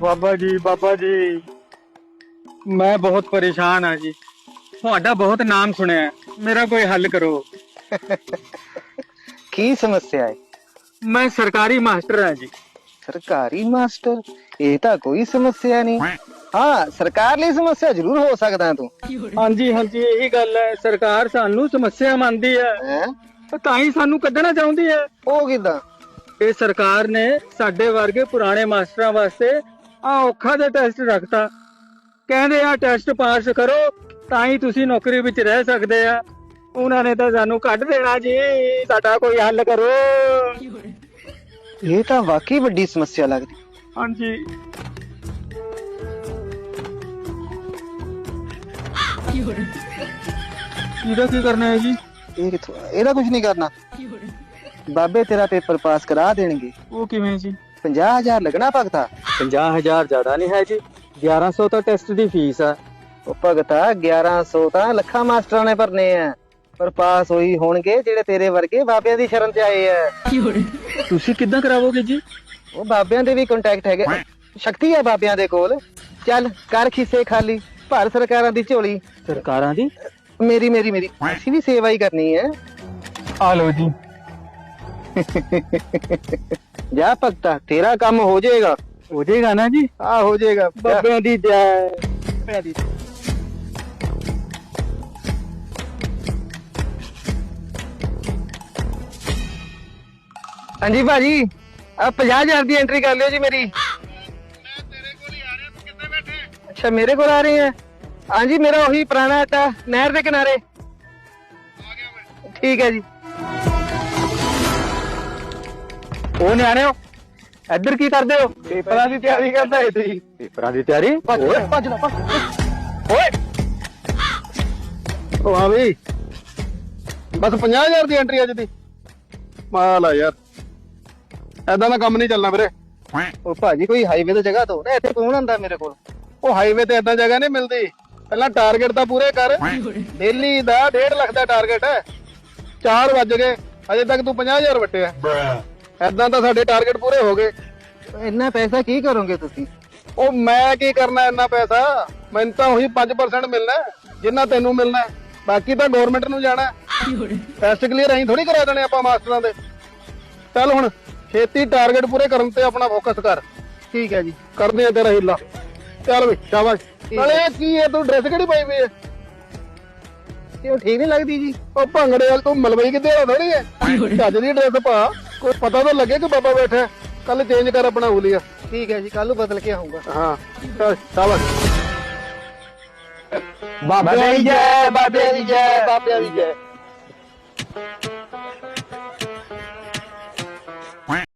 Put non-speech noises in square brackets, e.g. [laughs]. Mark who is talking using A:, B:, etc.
A: ਬਾਬਾ ਜੀ ਬਾਬਾ ਜੀ। ਮੈਂ ਬਹੁਤ ਪਰੇਸ਼ਾਨ ਹਾਂ ਜੀ। ਤੁਹਾਡਾ ਬਹੁਤ ਨਾਮ ਸੁਣਿਆ ਹੈ। ਮੇਰਾ ਕੋਈ ਹੱਲ ਕਰੋ। [laughs]
B: ਕੀ ਸਮੱਸਿਆ ਹੈ?
A: ਮੈਂ ਸਰਕਾਰੀ ਮਾਸਟਰ ਹਾਂ ਜੀ।
B: ਸਰਕਾਰੀ ਮਾਸਟਰ? ਇਹ ਤਾਂ ਕੋਈ ਸਮੱਸਿਆ ਨਹੀਂ। ਹਾਂ ਸਰਕਾਰ ਲਈ ਸਮੱਸਿਆ ਜ਼ਰੂਰ ਹੋ ਸਕਦਾ ਤੂੰ।
A: ਹਾਂਜੀ ਹਾਂਜੀ ਇਹੀ ਗੱਲ ਹੈ। ਸਰਕਾਰ ਸਾਨੂੰ ਸਮੱਸਿਆ ਮੰਨਦੀ ਹੈ।
B: ਹੈ?
A: ਤਾਂ ਹੀ ਸਾਨੂੰ ਕੱਢਣਾ ਚਾਹੁੰਦੀ ਹੈ।
B: ਉਹ ਕਿਦਾਂ?
A: ਇਹ ਸਰਕਾਰ ਨੇ ਸਾਡੇ ਵਰਗੇ ਪੁਰਾਣੇ ਮਾਸਟਰਾਂ ਵਾਸਤੇ ਆ ਔਖਾ ਦੇ ਟੈਸਟ ਰੱਖਤਾ। ਕਹਿੰਦੇ ਆ ਟੈਸਟ ਪਾਸ ਕਰੋ ਤਾਂ ਹੀ ਤੁਸੀਂ ਨੌਕਰੀ ਵਿੱਚ ਰਹਿ ਸਕਦੇ ਆ। ਉਹਨਾਂ ਨੇ ਤਾਂ ਸਾਨੂੰ ਕੱਢ ਦੇਣਾ ਜੀ ਸਾਡਾ ਕੋਈ ਹੱਲ ਕਰੋ।
B: ਇਹ ਤਾਂ ਵਾਕਈ ਵੱਡੀ ਸਮੱਸਿਆ ਲੱਗਦੀ।
A: ਹਾਂਜੀ। ਇਹਦਾ ਕੀ ਕਰਨਾ ਹੈ ਜੀ?
B: ਇਹ ਕਿੱਥੋਂ ਇਹਦਾ ਕੁਝ ਨਹੀਂ ਕਰਨਾ। ਬਾਬੇ ਤੇਰਾ ਪੇਪਰ ਪਾਸ ਕਰਾ ਦੇਣਗੇ।
A: ਉਹ ਕਿਵੇਂ ਜੀ?
B: 50000 ਲੱਗਣਾ ਭਗਤਾ?
A: 50000 ਜ਼ਿਆਦਾ ਨਹੀਂ ਹੈ ਜੀ। 1100 ਤਾਂ ਟੈਸਟ ਦੀ ਫੀਸ ਆ।
B: ਉਹ ਭਗਤਾ 1100 ਤਾਂ ਲੱਖਾਂ ਮਾਸਟਰਾਂ ਨੇ ਭਰਨੇ ਆ। ਪਰ ਪਾਸ ਹੋਈ ਹੋਣਗੇ ਜਿਹੜੇ ਤੇਰੇ ਵਰਗੇ ਬਾਬਿਆਂ ਦੀ ਸ਼ਰਨ ਚ ਆਏ ਆ।
A: ਤੁਸੀਂ ਕਿੱਦਾਂ ਕਰਾਵੋਗੇ ਜੀ?
B: ਉਹ ਬਾਬਿਆਂ ਦੇ ਵੀ ਕੰਟੈਕਟ ਹੈਗੇ। ਸ਼ਕਤੀ ਹੈ ਬਾਬਿਆਂ ਦੇ ਕੋਲ। ਚੱਲ ਕਰ ਖਿੱਸੇ ਖਾਲੀ। ਭਾਰਤ ਸਰਕਾਰਾਂ ਦੀ ਝੋਲੀ।
A: ਸਰਕਾਰਾਂ ਦੀ?
B: ਮੇਰੀ ਮੇਰੀ ਮੇਰੀ ਅਸੀਂ ਵੀ ਸੇਵਾ ਹੀ ਕਰਨੀ ਹੈ
A: ਆ ਲਓ ਜੀ
B: ਜਾ ਭਗਤਾ ਤੇਰਾ ਕੰਮ ਹੋ ਜਾਏਗਾ
A: ਹੋ ਜਾਏਗਾ ਨਾ ਜੀ
B: ਆ ਹੋ ਜਾਏਗਾ ਜਾ।
A: ਬਾਬਿਆਂ ਦੀ ਜੈ
B: ਬਾਬਿਆਂ ਦੀ ਹਾਂਜੀ ਭਾਜੀ ਆ 50000 ਦੀ ਐਂਟਰੀ ਕਰ ਲਿਓ ਜੀ ਮੇਰੀ ਅੱਛਾ ਮੇਰੇ ਕੋਲ ਆ ਰਹੇ ਆ ਹਾਂਜੀ ਮੇਰਾ ਉਹੀ ਪੁਰਾਣਾ ਅੱਡਾ ਨਹਿਰ ਦੇ ਕਿਨਾਰੇ। ਠੀਕ ਹੈ ਜੀ।
A: ਉਹ ਨਿਆਣਿਓ ਇੱਧਰ ਕੀ ਕਰਦੇ ਹੋ?
B: ਪੇਪਰਾਂ ਦੀ ਤਿਆਰੀ ਕਰਦਾ ਹੈ ਤੁਸੀਂ।
A: ਪੇਪਰਾਂ ਦੀ ਤਿਆਰੀ? ਓਏ।
B: ਭੱਜ ਨਾ ਭੱਜ
A: ਓਏ।
C: ਉਹ ਹਾਂ ਵੀ ਬਸ 50000 ਦੀ ਐਂਟਰੀ ਅੱਜ ਦੀ। ਮਾਲ ਆ ਯਾਰ। ਐਦਾਂ ਦਾ ਕੰਮ ਨਹੀਂ ਚੱਲਣਾ ਵੀਰੇ।
B: ਉਹ ਭਾਜੀ ਕੋਈ ਹਾਈਵੇ ਤੇ ਜਗ੍ਹਾ ਤੋਂ ਨਾ ਇੱਥੇ ਕੌਣ ਆਂਦਾ ਮੇਰੇ ਕੋਲ?
C: ਉਹ ਹਾਈਵੇ ਤੇ ਐਦਾਂ ਜਗ੍ਹਾ ਨਹੀਂ ਮਿਲਦੀ। ਪਹਿਲਾਂ ਟਾਰਗੇਟ ਤਾਂ ਪੂਰੇ ਕਰ। ਦਿੱਲੀ ਦਾ 1.5 ਲੱਖ ਦਾ ਟਾਰਗੇਟ ਹੈ। 4 ਵੱਜ ਗਏ। ਅਜੇ ਤੱਕ ਤੂੰ 50000 ਵਟਿਆ। ਐਦਾਂ ਤਾਂ ਸਾਡੇ ਟਾਰਗੇਟ ਪੂਰੇ ਹੋ ਗਏ।
B: ਇੰਨਾ ਪੈਸਾ ਕੀ ਕਰੋਗੇ ਤੁਸੀਂ?
C: ਉਹ ਮੈਂ ਕੀ ਕਰਨਾ ਇੰਨਾ ਪੈਸਾ? ਮੈਨੂੰ ਤਾਂ ਉਹੀ 5% ਮਿਲਣਾ ਜਿੰਨਾ ਤੈਨੂੰ ਮਿਲਣਾ। ਬਾਕੀ ਤਾਂ ਗਵਰਨਮੈਂਟ ਨੂੰ ਜਾਣਾ ਟੈਸਟ ਕਲੀਅਰ ਅਸੀਂ ਥੋੜੀ ਕਰਾ ਦੇਣੇ ਆਪਾਂ ਮਾਸਟਰਾਂ ਦੇ। ਚੱਲ ਹੁਣ ਛੇਤੀ ਟਾਰਗੇਟ ਪੂਰੇ ਕਰਨ ਤੇ ਆਪਣਾ ਫੋਕਸ ਕਰ।
B: ਠੀਕ ਹੈ ਜੀ।
C: ਕਰਦੇ ਆ ਤੇਰਾ ਹੀਲਾ। ਚੱਲ ਵੀ ਸ਼ਾਬਾਸ਼। ਨਾਲੇ ਇਹ ਕੀ ਹੈ ਤੂੰ ਡਰੈਸ ਕਿਹੜੀ ਪਾਈ ਹੋਈ ਹੈ?
B: ਕਿਉਂ ਠੀਕ ਨਹੀਂ ਲੱਗਦੀ ਜੀ।
C: ਉਹ ਭੰਗੜੇ ਵਾਲ ਤੂੰ ਮਲਵਈ ਕਿੱਥੇ ਆ ਥੋੜੀ ਹੈ? ਚੱਜ ਦੀ ਡਰੈਸ ਪਾ। ਕੋਈ ਪਤਾ ਤਾਂ ਲੱਗੇ ਕਿ ਬਾਬਾ ਬੈਠਾ ਕੱਲ ਚੇਂਜ ਕਰ ਆਪਣਾ ਹੁਲੀਆ।
B: ਠੀਕ ਹੈ ਜੀ ਕੱਲ ਨੂੰ ਬਦਲ ਕੇ ਆਉਂਗਾ
C: ਹਾਂ ਚੱਲ ਸ਼ਾਬਾਸ਼
B: ਬਾਬੇ ਦੀ ਜੈ ਬਾਬੇ ਦੀ ਜੈ। ਬਾਬੇ ਦੀ ਜੈ।